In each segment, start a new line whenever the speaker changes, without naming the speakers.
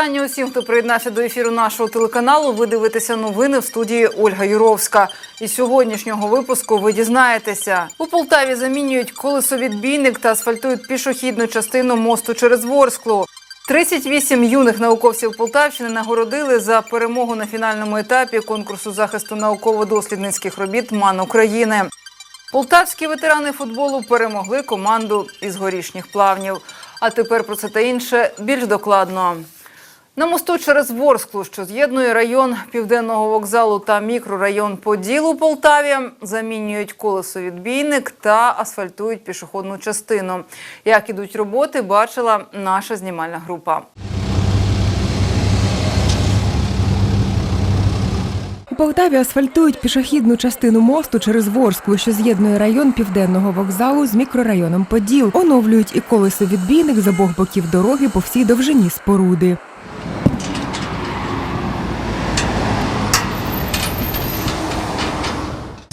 Вітання усім, хто приєднався до ефіру нашого телеканалу. Ви дивитеся новини в студії Ольга Юровська. Із сьогоднішнього випуску ви дізнаєтеся. У Полтаві замінюють колесовідбійник та асфальтують пішохідну частину мосту через Ворсклу. 38 юних науковців Полтавщини нагородили за перемогу на фінальному етапі конкурсу захисту науково-дослідницьких робіт МАН України. Полтавські ветерани футболу перемогли команду із горішніх плавнів. А тепер про це та інше більш докладно. На мосту через Ворсклу, що з'єднує район південного вокзалу та мікрорайон Поділ у Полтаві, замінюють колесовідбійник та асфальтують пішохідну частину. Як ідуть роботи, бачила наша знімальна група.
У Полтаві асфальтують пішохідну частину мосту через Ворсклу, що з'єднує район південного вокзалу з мікрорайоном Поділ. Оновлюють і колесовідбійник з обох боків дороги по всій довжині споруди.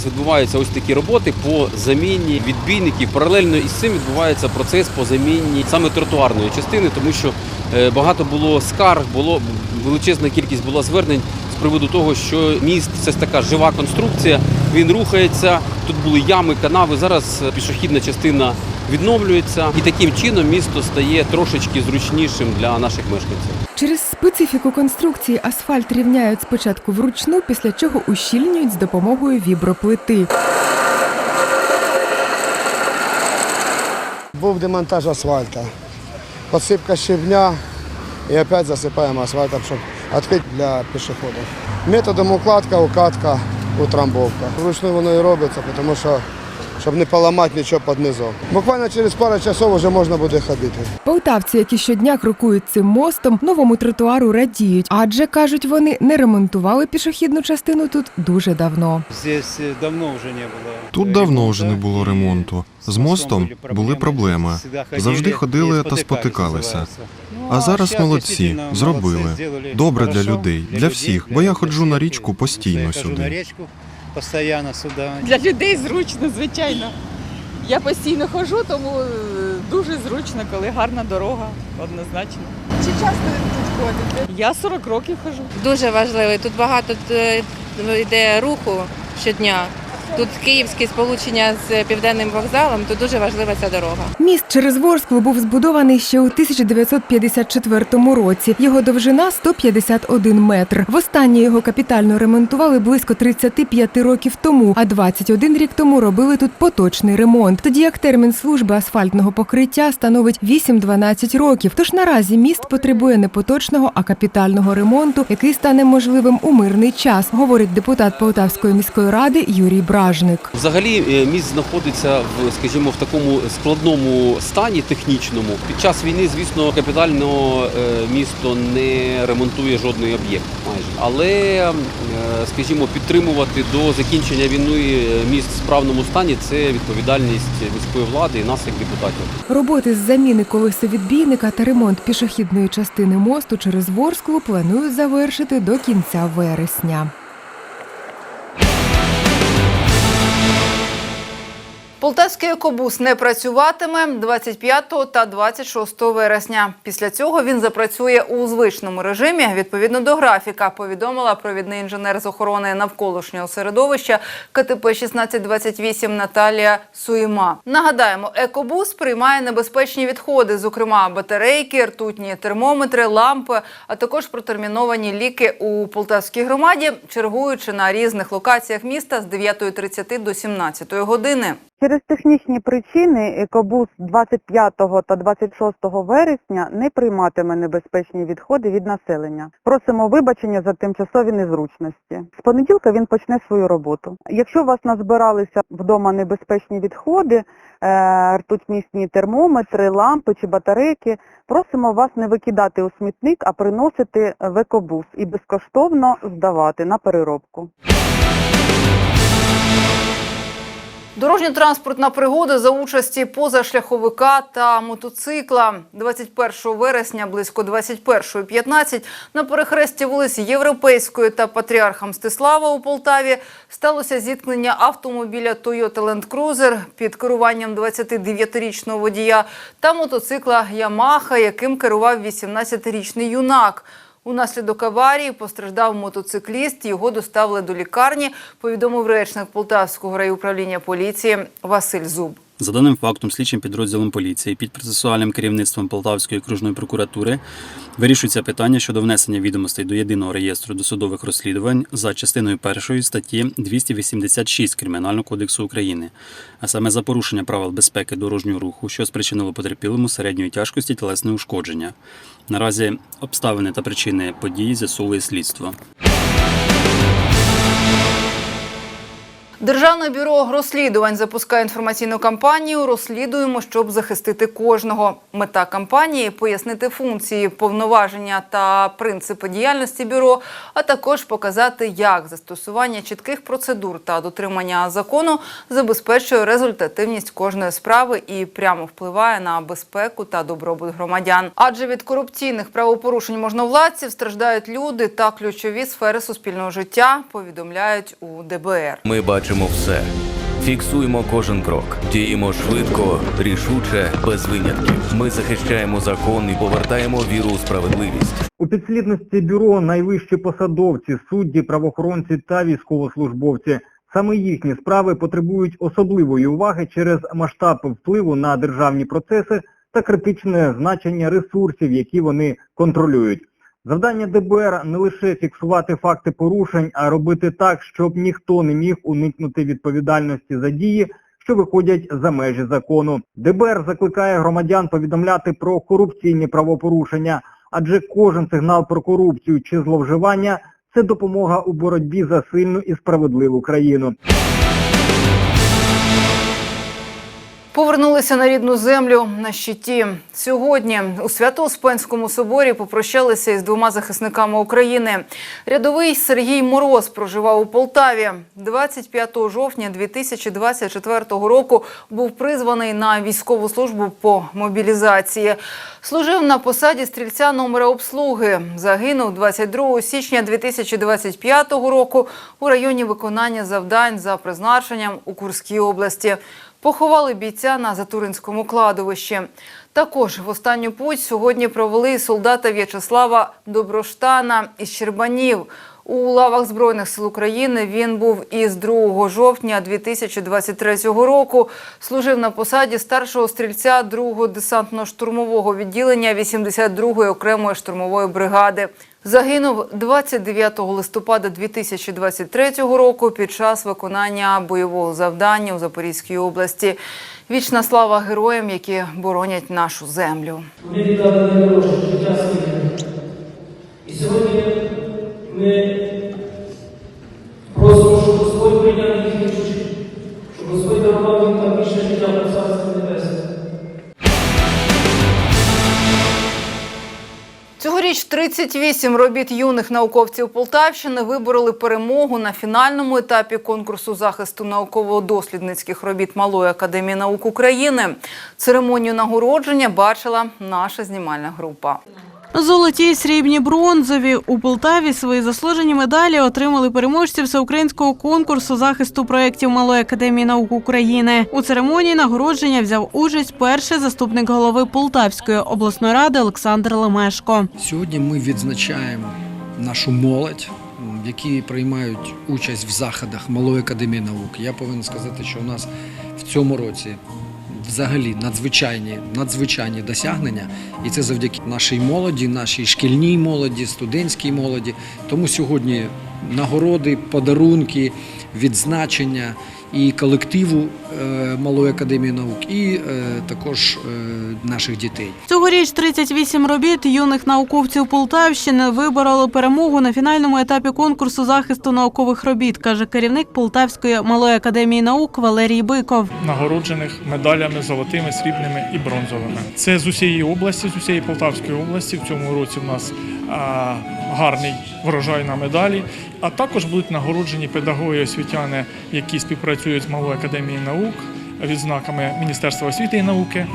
Відбуваються ось такі роботи по заміні відбійників. Паралельно із цим відбувається процес по заміні саме тротуарної частини, тому що е, багато було скарг, було величезна кількість була звернень з приводу того, що міст це така жива конструкція. Він рухається. Тут були ями, канави. Зараз пішохідна частина відновлюється, і таким чином місто стає трошечки зручнішим для наших мешканців.
Через специфіку конструкції асфальт рівняють спочатку вручну, після чого ущільнюють з допомогою віброплити.
Був демонтаж асфальта, посипка щебня і опять засипаємо асфальтом, щоб відкрити для пішоходів. Методом укладка, укатка, утрамбовка. Вручну воно і робиться, тому що щоб не поламати нічого під низом. Буквально через пару часов вже можна буде ходити.
Полтавці, які щодня крокують цим мостом, новому тротуару радіють, адже кажуть вони, не ремонтували пішохідну частину тут дуже давно.
Здесь э, давно вже не було.
Тут давно вже не було ремонту. З мостом були проблеми. Завжди ходили та спотикалися. А зараз молодці, зробили. Добре для людей, для всіх, бо я ходжу на річку постійно сюди.
Постійно сюди.
Для людей зручно, звичайно. Я постійно ходжу, тому е, дуже зручно, коли гарна дорога, однозначно. Чи часто ви тут ходите? Я 40 років ходжу.
дуже важливий. Тут багато е, йде руху щодня. Тут київське сполучення з південним вокзалом, то дуже важлива ця дорога.
Міст через Ворсклу був збудований ще у 1954 році. Його довжина 151 метр. Востаннє його капітально ремонтували близько 35 років тому, а 21 рік тому робили тут поточний ремонт. Тоді як термін служби асфальтного покриття становить 8-12 років. Тож наразі міст потребує не поточного, а капітального ремонту, який стане можливим у мирний час, говорить депутат Полтавської міської ради Юрій Бражник.
Взагалі е, міст знаходиться в, скажімо, в такому складному стані технічному. Під час війни, звісно, капітально е, місто не ремонтує жодний об'єкт майже. Але, е, скажімо, підтримувати до закінчення війни міст в справному стані це відповідальність міської влади і нас як депутатів.
Роботи з заміни колесовідбійника та ремонт пішохідної частини мосту через Ворсклу планують завершити до кінця вересня.
Полтавський екобус не працюватиме 25 та 26 вересня. Після цього він запрацює у звичному режимі відповідно до графіка. Повідомила провідний інженер з охорони навколишнього середовища КТП 1628 Наталія Суїма. Нагадаємо, екобус приймає небезпечні відходи, зокрема батарейки, ртутні термометри, лампи, а також протерміновані ліки у Полтавській громаді, чергуючи на різних локаціях міста з 9.30 до 17 години.
Через технічні причини екобус 25 та 26 вересня не прийматиме небезпечні відходи від населення. Просимо вибачення за тимчасові незручності. З понеділка він почне свою роботу. Якщо у вас назбиралися вдома небезпечні відходи, е, ртутьмісні термометри, лампи чи батарейки, просимо вас не викидати у смітник, а приносити в екобус і безкоштовно здавати на переробку.
Дорожньо-транспортна пригода за участі позашляховика та мотоцикла 21 вересня близько 21.15 на перехресті вулиць Європейської та Патріарха Мстислава у Полтаві сталося зіткнення автомобіля Toyota Land Cruiser під керуванням 29-річного водія та мотоцикла Ямаха, яким керував 18-річний юнак. Унаслідок аварії постраждав мотоцикліст. Його доставили до лікарні, повідомив речник Полтавського райуправління поліції Василь Зуб.
За даним фактом, слідчим підрозділом поліції під процесуальним керівництвом Полтавської окружної прокуратури вирішується питання щодо внесення відомостей до єдиного реєстру досудових розслідувань за частиною першої статті 286 Кримінального кодексу України, а саме за порушення правил безпеки дорожнього руху, що спричинило потерпілому середньої тяжкості тілесне ушкодження. Наразі обставини та причини події з'ясовує слідство.
Державне бюро розслідувань запускає інформаційну кампанію Розслідуємо, щоб захистити кожного. Мета кампанії пояснити функції, повноваження та принципи діяльності бюро, а також показати, як застосування чітких процедур та дотримання закону забезпечує результативність кожної справи і прямо впливає на безпеку та добробут громадян. Адже від корупційних правопорушень можновладців страждають люди та ключові сфери суспільного життя. Повідомляють у ДБР.
Ми бачимо все. Фіксуємо кожен крок, діємо швидко, рішуче, без винятків. Ми захищаємо закон і повертаємо віру у справедливість.
У підслідності бюро найвищі посадовці, судді, правоохоронці та військовослужбовці. Саме їхні справи потребують особливої уваги через масштаб впливу на державні процеси та критичне значення ресурсів, які вони контролюють. Завдання ДБР не лише фіксувати факти порушень, а робити так, щоб ніхто не міг уникнути відповідальності за дії, що виходять за межі закону. ДБР закликає громадян повідомляти про корупційні правопорушення, адже кожен сигнал про корупцію чи зловживання це допомога у боротьбі за сильну і справедливу країну.
Повернулися на рідну землю на щиті. Сьогодні у Свято-Успенському соборі попрощалися із двома захисниками України. Рядовий Сергій Мороз проживав у Полтаві. 25 жовтня 2024 року був призваний на військову службу по мобілізації. Служив на посаді стрільця номера обслуги. Загинув 22 січня 2025 року у районі виконання завдань за призначенням у Курській області. Поховали бійця на Затуринському кладовищі. Також в останню путь сьогодні провели солдата В'ячеслава Доброштана із Щербанів. У лавах Збройних сил України він був із 2 жовтня 2023 року. Служив на посаді старшого стрільця 2-го десантно-штурмового відділення 82-ї окремої штурмової бригади. Загинув 29 листопада 2023 року під час виконання бойового завдання у Запорізькій області. Вічна слава героям, які боронять нашу землю.
Вони віддали найдорожче життя своє. І сьогодні ми просимо, щоб Господь прийняв
Цьогоріч 38 робіт юних науковців Полтавщини вибороли перемогу на фінальному етапі конкурсу захисту науково-дослідницьких робіт Малої академії наук України. Церемонію нагородження бачила наша знімальна група.
Золоті, срібні, бронзові у Полтаві свої заслужені медалі отримали переможці всеукраїнського конкурсу захисту проєктів Малої академії наук України. У церемонії нагородження взяв участь перший заступник голови Полтавської обласної ради Олександр Лемешко.
Сьогодні ми відзначаємо нашу молодь, які приймають участь в заходах Малої академії наук. Я повинен сказати, що у нас в цьому році взагалі надзвичайні, надзвичайні досягнення, і це завдяки нашій молоді, нашій шкільній молоді, студентській молоді. Тому сьогодні нагороди, подарунки, відзначення і колективу Малої академії наук, і е, також е, наших дітей.
Цьогоріч 38 робіт юних науковців Полтавщини вибороли перемогу на фінальному етапі конкурсу захисту наукових робіт, каже керівник Полтавської малої академії наук Валерій Биков.
нагороджених медалями золотими, срібними і бронзовими. Це з усієї області, з усієї Полтавської області. В цьому році в нас гарний врожай на медалі. А також будуть нагороджені педагоги освітяни, які співпрацюють з малою академією наук. Наук, відзнаками Міністерства освіти і науки,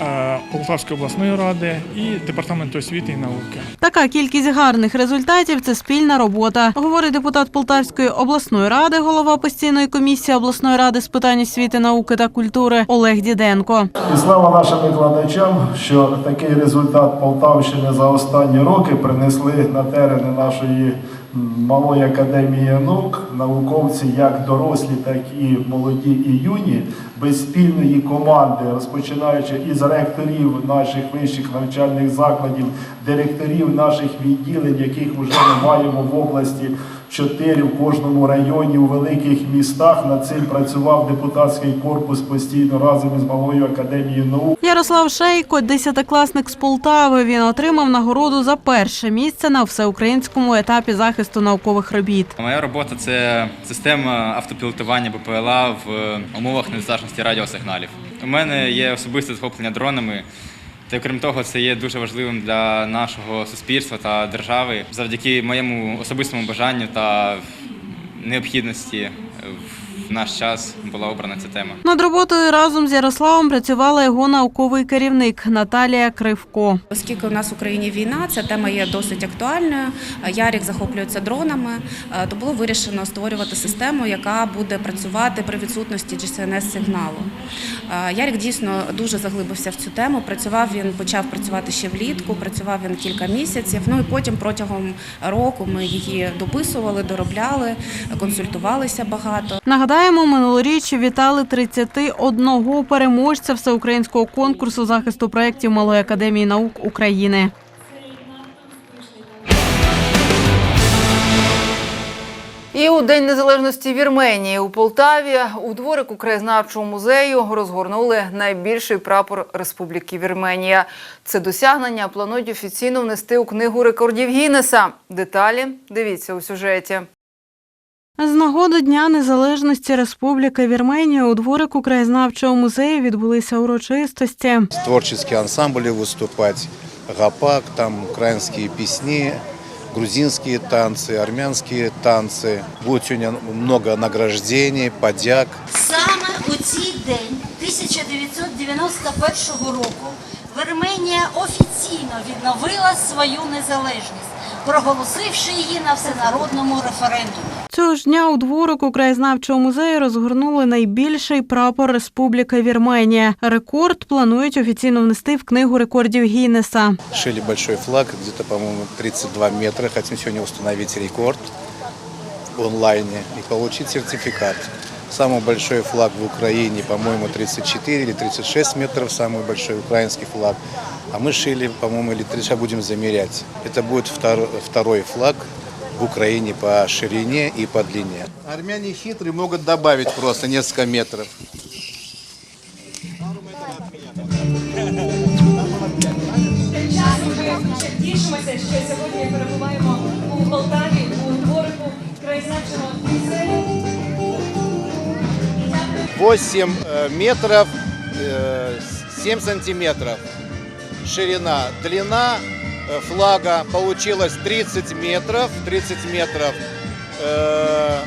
е, Полтавської обласної ради і Департаменту освіти і науки.
Така кількість гарних результатів це спільна робота, говорить депутат Полтавської обласної ради, голова постійної комісії обласної ради з питань освіти, науки та культури Олег Діденко.
І слава нашим викладачам, що такий результат Полтавщини за останні роки принесли на терени нашої малої академії наук науковці, як дорослі, так і молоді і юні, без спільної команди, розпочинаючи із ректорів наших вищих навчальних закладів, директорів наших відділень, яких вже ми маємо в області чотири в кожному районі у великих містах. Над цим працював депутатський корпус постійно разом із малою академією наук.
Ярослав Шейко, десятикласник з Полтави. Він отримав нагороду за перше місце на всеукраїнському етапі захисту наукових робіт.
Моя робота це система автопілотування БПЛА в умовах недостатності радіосигналів. У мене є особисте захоплення дронами. Та крім того, це є дуже важливим для нашого суспільства та держави. Завдяки моєму особистому бажанню та необхідності в наш час була обрана ця тема.
Над роботою разом з Ярославом працювала його науковий керівник Наталія Кривко.
Оскільки у нас в Україні війна, ця тема є досить актуальною. Ярік захоплюється дронами, е, то було вирішено створювати систему, яка буде працювати при відсутності GSNS сигналу. Е, Ярік дійсно дуже заглибився в цю тему. Працював він, почав працювати ще влітку, працював він кілька місяців. Ну і потім протягом року ми її дописували, доробляли, консультувалися багато.
Нагадаємо, минулоріч вітали 31 переможця всеукраїнського конкурсу захисту проєктів Малої академії наук України.
І у День Незалежності Вірменії у Полтаві у дворику краєзнавчого музею розгорнули найбільший прапор Республіки Вірменія. Це досягнення планують офіційно внести у книгу рекордів Гіннеса. Деталі дивіться у сюжеті.
З нагоди Дня Незалежності Республіки Вірменія у дворику краєзнавчого музею відбулися урочистості.
творческие ансамбли выступать, гапак, там украинские песни, грузинские танцы, армянские танцы. Будет сегодня много награждений, подяк.
Саме у цей день 1991 року Вірменія офіційно відновила свою незалежність, проголосивши її на всенародному референдумі.
Цього ж дня у дворику краєзнавчого музею розгорнули найбільший прапор Республіки Вірменія. Рекорд планують офіційно внести в книгу рекордів Гіннеса.
Шили большой флаг, где-то, по-моему, 32 метра. Хотим сегодня установить рекорд в онлайне и получить сертификат. Самый большой флаг в Украине, по-моему, 34 или 36 метров, самый большой украинский флаг. А мы шили, по-моему, или 30 будем замерять. Это будет втор- второй флаг в Украине по ширине и по длине. Армяне хитрые могут добавить просто несколько метров. 8 э, метров э, 7 сантиметров ширина. Длина э, флага получилась 30 метров. 30 метров э,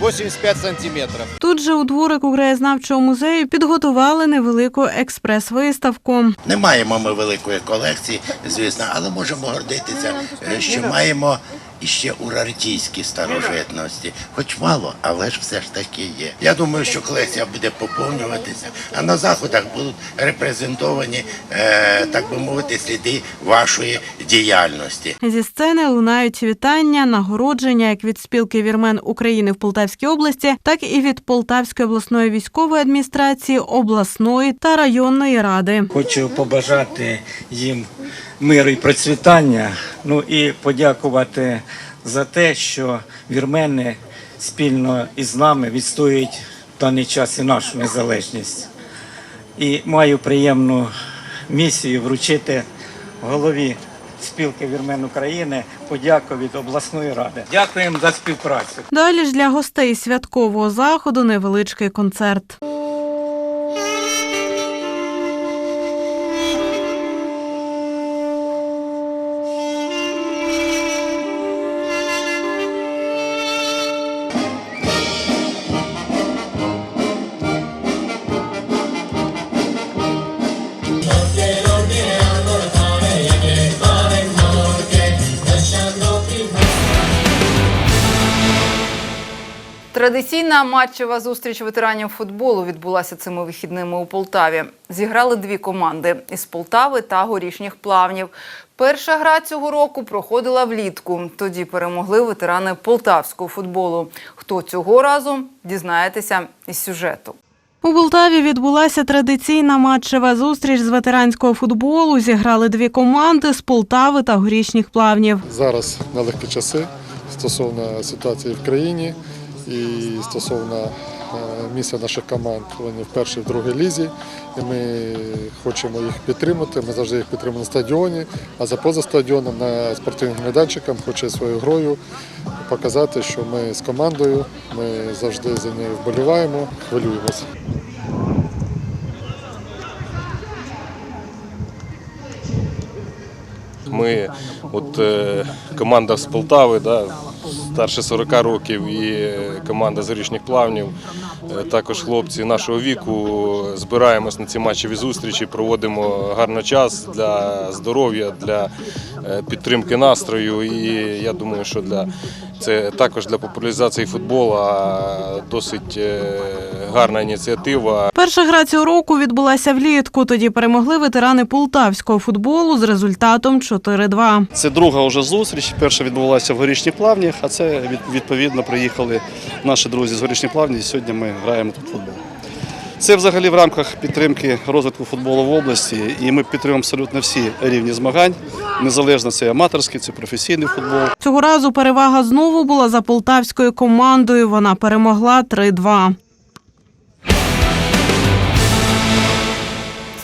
85 сантиметров.
Тут же у дворику краєзнавчого музею підготували невелику експрес-виставку.
Не маємо ми великої колекції, звісно, але можемо гордитися, е, що маємо іще урартійські старожитності. Хоч мало, але ж все ж таки є. Я думаю, що колекція буде поповнюватися, а на заходах будуть репрезентовані, е, так би мовити, сліди вашої діяльності.
Зі сцени лунають вітання, нагородження як від спілки вірмен України в Полтавській області, так і від Полтавської обласної військової адміністрації, обласної та районної ради.
Хочу побажати їм миру і процвітання. Ну і подякувати за те, що вірмени спільно із нами відстоюють в даний час і нашу незалежність. І маю приємну місію вручити голові спілки вірмен України подяку від обласної ради. Дякуємо за співпрацю.
Далі ж для гостей святкового заходу невеличкий концерт.
Традиційна матчева зустріч ветеранів футболу відбулася цими вихідними у Полтаві. Зіграли дві команди із Полтави та горішніх плавнів. Перша гра цього року проходила влітку. Тоді перемогли ветерани полтавського футболу. Хто цього разу дізнаєтеся із сюжету.
У Полтаві відбулася традиційна матчева зустріч з ветеранського футболу. Зіграли дві команди з Полтави та горішніх плавнів.
зараз нелегкі часи стосовно ситуації в країні і стосовно е, місця наших команд. Вони в першій, в другій лізі. І ми хочемо їх підтримати. Ми завжди їх підтримуємо на стадіоні, а за поза стадіоном на спортивним майданчикам хоче своєю грою показати, що ми з командою, ми завжди за нею вболіваємо, хвилюємося.
Ми, от е, команда з Полтави, да, старше 40 років, і команда з горішніх плавнів. Е, Також хлопці нашого віку збираємось на ці матчеві зустрічі, проводимо гарно час для здоров'я, для е, підтримки настрою. І я думаю, що для це також для популяризації футболу досить е, гарна ініціатива.
Перша гра цього року відбулася влітку. Тоді перемогли ветерани полтавського футболу з результатом 4-2.
Це друга вже зустріч. Перша відбулася в горішніх плавнях, а це відповідно приїхали наші друзі з горішніх плавнів. І сьогодні ми граємо тут футбол. Це взагалі в рамках підтримки розвитку футболу в області, і ми підтримуємо абсолютно всі рівні змагань. Незалежно це аматорський, це професійний футбол.
Цього разу перевага знову була за полтавською командою. Вона перемогла 3-2.